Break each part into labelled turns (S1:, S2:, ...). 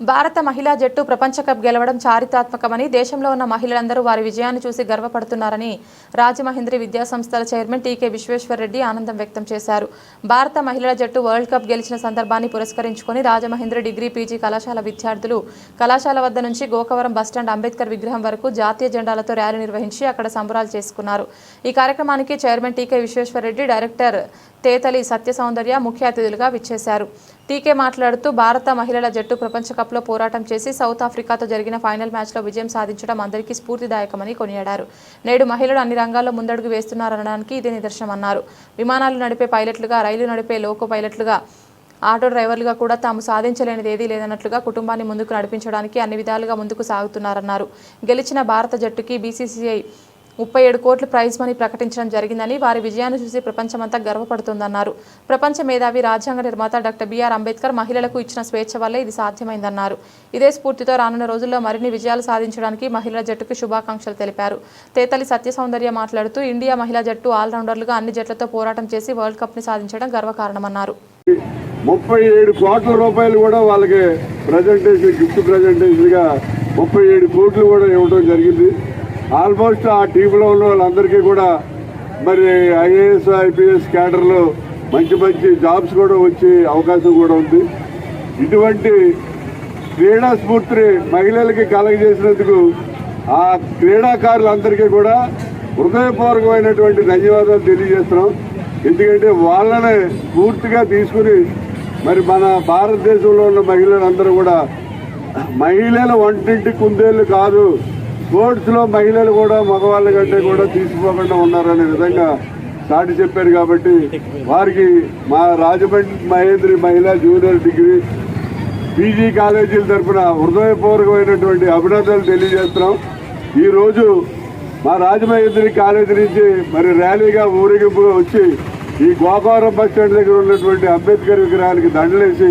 S1: భారత మహిళా జట్టు ప్రపంచ కప్ గెలవడం చారిత్రాత్మకమని దేశంలో ఉన్న మహిళలందరూ వారి విజయాన్ని చూసి గర్వపడుతున్నారని రాజమహేంద్రి విద్యా సంస్థల చైర్మన్ టీకే విశ్వేశ్వరరెడ్డి ఆనందం వ్యక్తం చేశారు. భారత మహిళల జట్టు వరల్డ్ కప్ గెలిచిన సందర్భాన్ని పురస్కరించుకొని రాజమహేంద్రి డిగ్రీ పీజీ కళాశాల విద్యార్థులు కళాశాల వద్ద నుంచి గోకవరం బస్టాండ్ అంబేద్కర్ విగ్రహం వరకు జాతీయ జెండాలతో ర్యాలీ నిర్వహించి అక్కడ సంబరాలు చేసుకున్నారు. ఈ కార్యక్రమానికి chairman T K Vishweshwara Reddy director Tetali Satya Soundarya ముఖ్య అతిథులుగా విచ్చేశారు. టీకే మాట్లాడుతూ భారత మహిళల జట్టు ప్రపంచకప్లో పోరాటం చేసి సౌత్ ఆఫ్రికాతో జరిగిన ఫైనల్ మ్యాచ్లో విజయం సాధించడం అందరికీ స్ఫూర్తిదాయకమని కొనియాడారు. నేడు మహిళలు అన్ని రంగాల్లో ముందడుగు వేస్తున్నారనడానికి ఇదే నిదర్శనమన్నారు విమానాలు నడిపే పైలట్లుగా రైలు నడిపే లోకో పైలట్లుగా ఆటో డ్రైవర్లుగా కూడా తాము సాధించలేనిది ఏదీ లేదన్నట్లుగా కుటుంబాన్ని ముందుకు నడిపించడానికి అన్ని విధాలుగా ముందుకు సాగుతున్నారన్నారు. గెలిచిన భారత జట్టుకి బీసీసీఐ ముప్పై ఏడు కోట్ల ప్రైజ్ మనీ ప్రకటించడం జరిగిందని వారి విజయాన్ని చూసి ప్రపంచమంతా గర్వపడుతుందన్నారు. ప్రపంచ మేధావి రాజ్యాంగ నిర్మాత డాక్టర్ బిఆర్ అంబేద్కర్ మహిళలకు ఇచ్చిన స్వేచ్ఛ వల్లే ఇది సాధ్యమైందన్నారు. ఇదే స్ఫూర్తితో రానున్న రోజుల్లో మరిన్ని విజయాలు సాధించడానికి మహిళల జట్టుకు శుభాకాంక్షలు తెలిపారు. తేతలి సత్య సౌందర్య మాట్లాడుతూ ఇండియా మహిళా జట్టు ఆల్రౌండర్లుగా అన్ని జట్లతో పోరాటం చేసి వరల్డ్ కప్ని సాధించడం గర్వకారణమన్నారు.
S2: ముప్పై ఏడు కోట్ల రూపాయలు కూడా వాళ్ళకి ప్రజెంటేషన్ గిఫ్ట్ ప్రజెంటేషన్గా ముప్పై ఏడు కోట్లు కూడా ఇవ్వడం జరిగింది. ఆల్మోస్ట్ ఆ టీంలో ఉన్న వాళ్ళందరికీ కూడా మరి ఐఏఎస్ ఐపీఎస్ క్యాడర్లో మంచి మంచి జాబ్స్ కూడా వచ్చే అవకాశం కూడా ఉంది. ఇటువంటి క్రీడా స్ఫూర్తిని మహిళలకి కలగజేసినందుకు ఆ క్రీడాకారులందరికీ కూడా హృదయపూర్వకమైనటువంటి ధన్యవాదాలు తెలియజేస్తున్నాం. ఎందుకంటే వాళ్ళనే పూర్తిగా తీసుకుని మరి మన భారతదేశంలో ఉన్న మహిళలందరూ కూడా మహిళల వంటింటి కుందేళ్ళు కాదు స్పోర్ట్స్లో మహిళలు కూడా మగవాళ్ళ కంటే కూడా తీసుకోకుండా ఉన్నారనే విధంగా సాటి చెప్పారు కాబట్టి వారికి మా రాజమండ్రి మహేంద్రి మహిళా జూనియర్ డిగ్రీ పీజీ కాలేజీల తరఫున హృదయపూర్వకమైనటువంటి అభినందనలు తెలియజేస్తున్నాం. ఈరోజు మా రాజమహేంద్రి కాలేజీ నుంచి మరి ర్యాలీగా ఊరేగింపుగా వచ్చి ఈ గోకవరం బస్ స్టాండ్ దగ్గర ఉన్నటువంటి అంబేద్కర్ విగ్రహానికి దండలేసి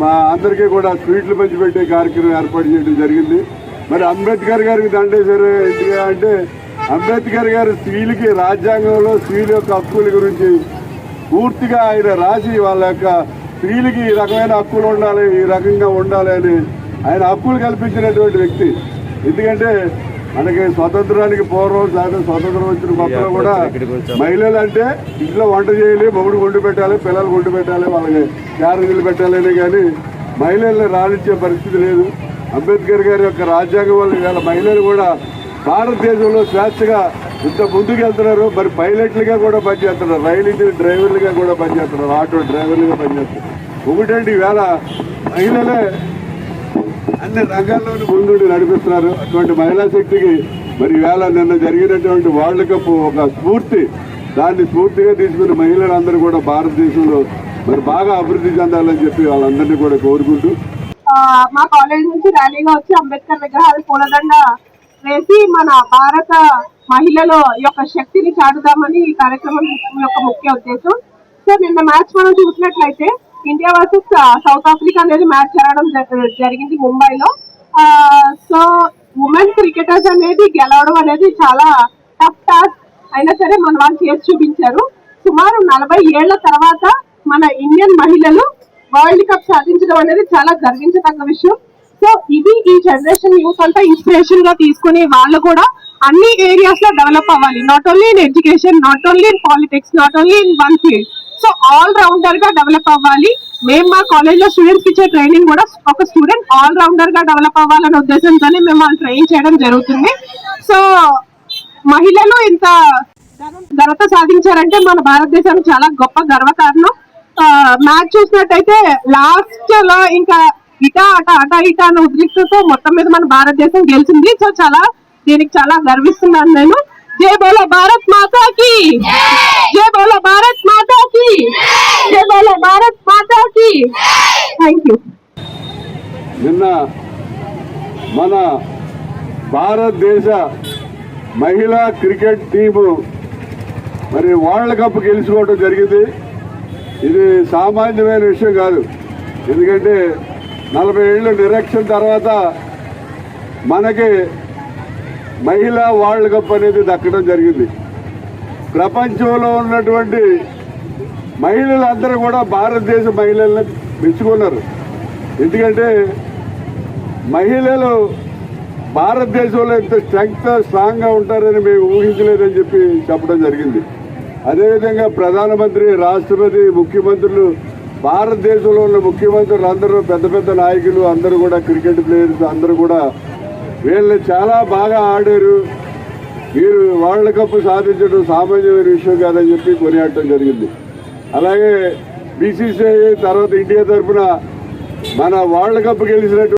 S2: మా అందరికీ కూడా స్వీట్లు పంచిపెట్టే కార్యక్రమం ఏర్పాటు చేయడం జరిగింది. మరి అంబేద్కర్ గారికి దండేశారు అంటే అంబేద్కర్ గారు స్త్రీలకి రాజ్యాంగంలో స్త్రీల యొక్క హక్కుల గురించి పూర్తిగా ఆయన రాసి వాళ్ళ యొక్క స్త్రీలకి ఈ రకమైన హక్కులు ఉండాలి ఈ రకంగా ఉండాలి అని ఆయన హక్కులు కల్పించినటువంటి వ్యక్తి. ఎందుకంటే మనకి స్వతంత్రానికి పూర్వం లేదా స్వతంత్రం వచ్చిన కొత్తలో కూడా మహిళలు అంటే ఇంట్లో వంట చేయాలి మొగుడు వండి పెట్టాలి పిల్లలు వండి పెట్టాలి వాళ్ళకి క్యారేజీలు పెట్టాలని కానీ మహిళల్ని రాణించే పరిస్థితి లేదు. అంబేద్కర్ గారి యొక్క రాజ్యాంగం వల్ల ఇవాళ మహిళలు కూడా భారతదేశంలో స్వేచ్ఛగా ఇంత ముందుకు వెళ్తున్నారు మరి పైలట్లుగా కూడా పనిచేస్తున్నారు. రైలు ఇంజిన్ డ్రైవర్లుగా కూడా పనిచేస్తున్నారు. ఆటో డ్రైవర్లుగా పనిచేస్తున్నారు. ఒకటండి ఈవేళ మహిళలే అన్ని రంగాల్లోనూ ముందుండి నడిపిస్తున్నారు. అటువంటి మహిళా శక్తికి మరి ఈవేళ నిన్న జరిగినటువంటి వరల్డ్ కప్ ఒక స్ఫూర్తి. దాన్ని స్ఫూర్తిగా తీసుకుని మహిళలందరూ కూడా భారతదేశంలో మరి బాగా అభివృద్ధి చెందాలని చెప్పి వాళ్ళందరినీ కూడా కోరుకుంటూ
S3: మా కాలేజ్ నుంచి ర్యాలీగా వచ్చి అంబేద్కర్ విగ్రహాలు పూలదండ వేసి మన భారత మహిళల యొక్క శక్తిని చాటుదామని ఈ కార్యక్రమం యొక్క ముఖ్య ఉద్దేశం. సో నిన్న మ్యాచ్ మనం చూసినట్లయితే ఇండియా వర్సెస్ సౌత్ ఆఫ్రికా అనేది మ్యాచ్ జరగడం జ- జరిగింది ముంబైలో. సో ఉమెన్ క్రికెటర్స్ అనేది గెలవడం అనేది చాలా టఫ్ టాస్క్. అయినా సరే మన వాళ్ళు చేసి చూపించారు. సుమారు నలభై ఏళ్ళ తర్వాత మన ఇండియన్ మహిళలు వరల్డ్ కప్ సాధించడం అనేది చాలా గర్వించదగ్గ విషయం. సో ఇది ఈ జనరేషన్ యూత్ అంతా ఇన్స్పిరేషన్గా తీసుకుని వాళ్ళు కూడా అన్ని ఏరియాస్లో డెవలప్ అవ్వాలి. Not only in education not only in politics not only in one field so all రౌండర్గా develop అవ్వాలి. మేము మా కాలేజ్లో స్టూడెంట్స్ ఇచ్చే ట్రైనింగ్ కూడా ఒక స్టూడెంట్ ఆల్ రౌండర్గా డెవలప్ అవ్వాలనే ఉద్దేశంతోనే మేము వాళ్ళు ట్రైన్ చేయడం జరుగుతుంది. సో మహిళలు ఇంత ఘనత సాధించారంటే మన భారతదేశానికి చాలా గొప్ప గర్వకారణం. మ్యాచ్ చూసినట్టయితే లాస్ట్లో ఇంకా ఇట అట అట ఇట అన్న ఉద్రిక్తతో మొత్తం మీద మన భారతదేశం గెలిచింది. సో చాలా దీనికి చాలా గర్విస్తున్నాను నేను. జై బోలో భారత్ మాతాకి! జై బోలో భారత్ మాతాకి! జై బోలో భారత్ మాతాకి! థ్యాంక్ యూ
S2: నిన్న మన భారతదేశ మహిళా క్రికెట్ టీము మరి వరల్డ్ కప్ గెలుచుకోవడం జరిగింది. ఇది సామాన్యమైన విషయం కాదు. ఎందుకంటే నలభై ఏళ్ళ నిరీక్షణ తర్వాత మనకి మహిళా వరల్డ్ కప్ అనేది దక్కడం జరిగింది. ప్రపంచంలో ఉన్నటువంటి మహిళలందరూ కూడా భారతదేశ మహిళల్ని మెచ్చుకున్నారు. ఎందుకంటే మహిళలు భారతదేశంలో ఇంత స్ట్రెంగ్త్ స్ట్రాంగ్గా ఉంటారని మేము ఊహించలేదని చెప్పి చెప్పడం జరిగింది. అదేవిధంగా ప్రధానమంత్రి రాష్ట్రపతి ముఖ్యమంత్రులు భారతదేశంలో ఉన్న ముఖ్యమంత్రులు అందరూ పెద్ద పెద్ద నాయకులు అందరూ కూడా క్రికెట్ ప్లేయర్స్ అందరూ కూడా వీళ్ళు చాలా బాగా ఆడారు. మీరు వరల్డ్ కప్ సాధించడం సామాన్యమైన విషయం కాదని చెప్పి కొనియాడటం జరిగింది. అలాగే బీసీసీఐ తర్వాత ఇండియా తరఫున మన వరల్డ్ కప్ గెలిచినట్టు